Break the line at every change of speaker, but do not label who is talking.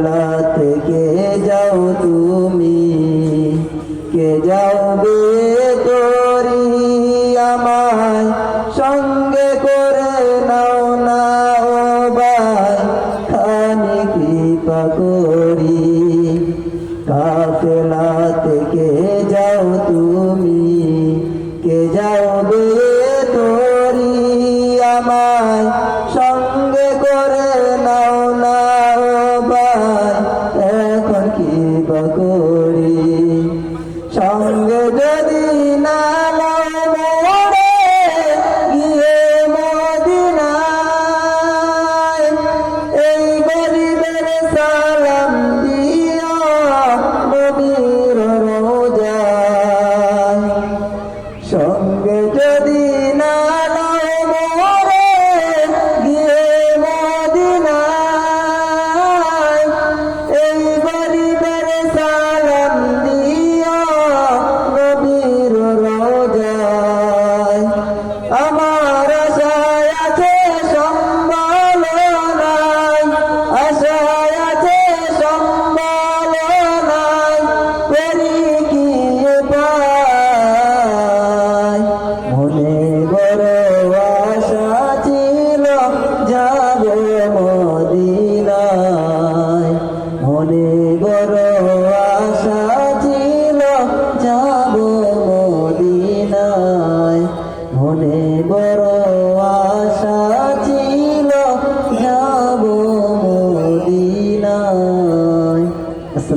কাফেলা থেকে যাও তুমি? কে যাবে তোরি আমায়? সঙ্গে করে নাও না ও ভাই, খানি কৃপা করি। কাফেলা থেকে যাও তুমি? কে যাবে